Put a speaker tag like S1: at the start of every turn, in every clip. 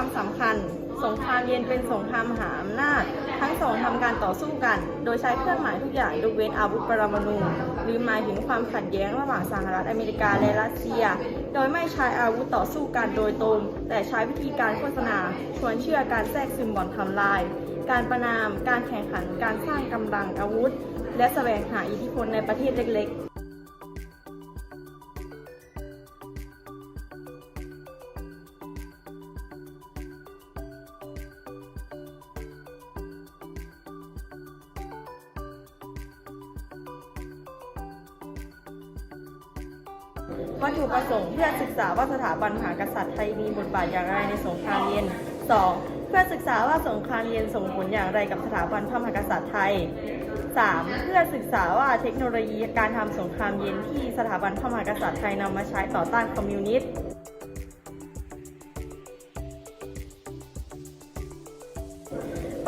S1: ความสำคัญ สงครามเย็นเป็นสงครามมหาอำนาจ ทั้งสองทำการต่อสู้กัน โดยใช้เครื่องหมายทุกอย่างยกเว้นอาวุธปรมาณูหรือหมายถึงความขัดแย้งระหว่างสหรัฐอเมริกาและรัสเซีย โดยไม่ใช้อาวุธต่อสู้กันโดยตรง แต่ใช้วิธีการโฆษณา ชวนเชื่อการแทรกซึมบ่อนทำลาย การประนาม การแข่งขัน การสร้างกำลังอาวุธ และแสวงหาอิทธิพลในประเทศเล็ก วัตถุประสงค์เพื่อศึกษาว่าสถาบันมหากษัตริย์ไทยมีบทบาทอย่างไรในสงครามเย็น 2. เพื่อศึกษาว่าสงครามเย็นส่งผลอย่างไรกับสถาบันพระมหากษัตริย์ไทย 3. เพื่อศึกษาว่าเทคโนโลยีการทำสงครามเย็นที่สถาบันพระมหากษัตริย์ไทยนำมาใช้ต่อต้านคอมมิวนิสต์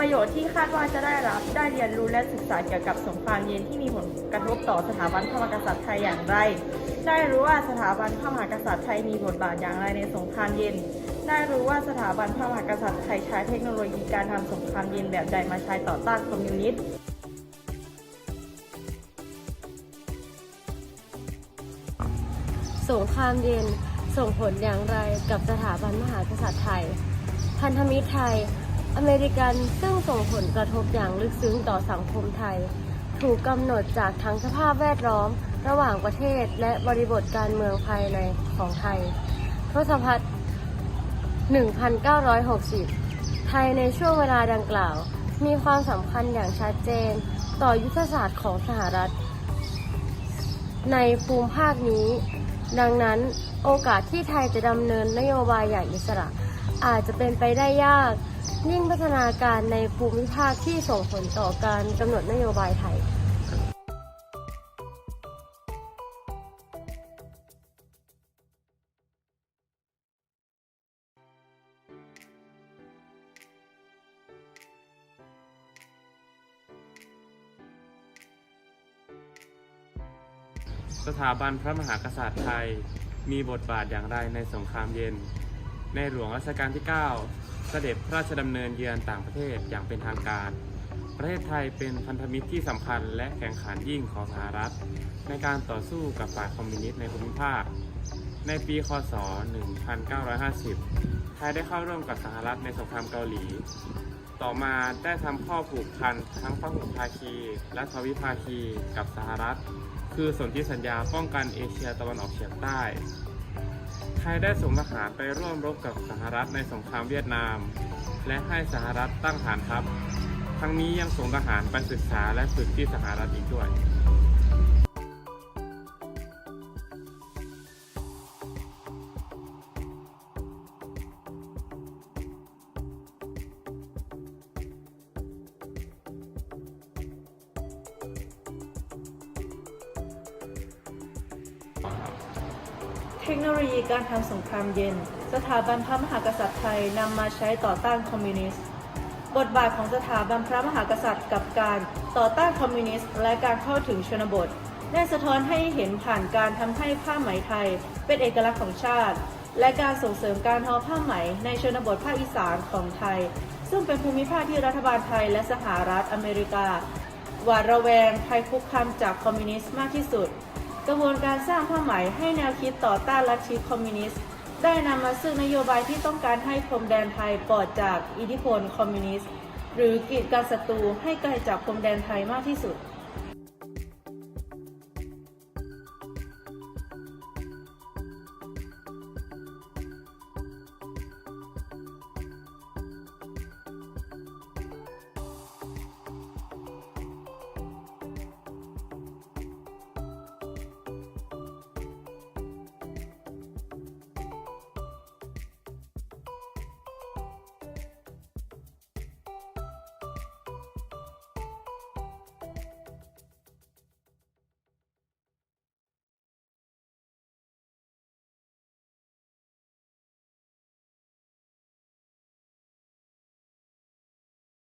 S1: ประโยชน์ที่คาดว่าจะได้รับ ได้เรียนรู้และศึกษาเกี่ยวกับสงครามเย็นที่มีผลกระทบต่อสถาบันพระมหากษัตริย์ไทยอย่างไร ได้รู้ว่าสถาบันพระมหากษัตริย์ไทยมีบทบาทอย่างไรในสงครามเย็น ได้รู้ว่าสถาบันพระมหากษัตริย์ไทยใช้เทคโนโลยีการทำสงครามเย็นแบบใดมาใช้ต่อต้านคอมมิวนิสต์
S2: สงครามเย็นส่งผลอย่างไรกับสถาบันมหากษัตริย์ไทย พันธมิตรไทย อเมริกันซึ่งส่งผลกระทบอย่างลึกซึ้งต่อสังคมไทย ถูกกำหนดจากทั้งสภาพแวดล้อม ระหว่างประเทศและบริบทการเมืองภายในของไทยทศพัฒน์1960 ไทยในช่วงเวลาดังกล่าว มีความสำคัญอย่างชัดเจน ต่อยุทธศาสตร์ของสหรัฐ ในภูมิภาคนี้ ดังนั้นโอกาสที่ไทยจะดำเนินนโยบายอย่างอิสระ อาจจะเป็นไปได้ยาก ยิ่งพัฒนาการในภูมิภาคที่ส่งผลต่อการกำหนดนโยบายไทย
S3: สถาบันพระมหากษัตริย์ไทย มีบทบาทอย่างไรในสงครามเย็น ในหลวงรัชกาลที่ 9 เสด็จพระราชดำเนินเยือนต่างประเทศอย่างเป็นทางการ ประเทศไทยเป็นพันธมิตรที่สำคัญและแข่งขันยิ่งของสหรัฐ ในการต่อสู้กับฝ่ายคอมมิวนิสต์ในภูมิภาค ในปี คศ 1950 ไทยได้เข้าร่วมกับสหรัฐในสงครามเกาหลี ต่อมาได้ทำข้อผูกพันทั้งพหุภาคี และทวิภาคีกับสหรัฐ คือสนธิสัญญาป้องกันเอเชียตะวันออกเฉียงใต้ ไทยได้ส่งทหารไปร่วมรบกับสหรัฐในสงครามเวียดนาม และให้สหรัฐตั้งฐานทัพ ทั้งนี้ยังส่งทหารไปศึกษาและฝึกที่สหรัฐอีกด้วย
S1: เทคโนโลยีการทำสงครามเย็น สถาบันพระมหากษัตริย์ไทยนำมาใช้ต่อต้านคอมมิวนิสต์ บทบาทของสถาบันพระมหากษัตริย์กับการต่อต้านคอมมิวนิสต์และการเข้าถึงชนบท ได้สะท้อนให้เห็นผ่านการทำให้ผ้าไหมไทย เป็นเอกลักษณ์ของชาติ และการส่งเสริมการทอผ้าไหมในชนบทภาคอีสานของไทย ซึ่งเป็นภูมิภาคที่รัฐบาลไทยและสหรัฐอเมริกาหวาดระแวงภัยคุกคามจากคอมมิวนิสต์มากที่สุด กระบวนการสร้างผ้าไหมให้แนวคิดต่อต้านลัทธิคอมมิวนิสต์ ได้นำมาซึ่งนโยบายที่ต้องการให้พรมแดนไทยปลอดจากอิทธิพลคอมมิวนิสต์ หรือกีดกันศัตรูให้ไกลจากพรมแดนไทยมากที่สุด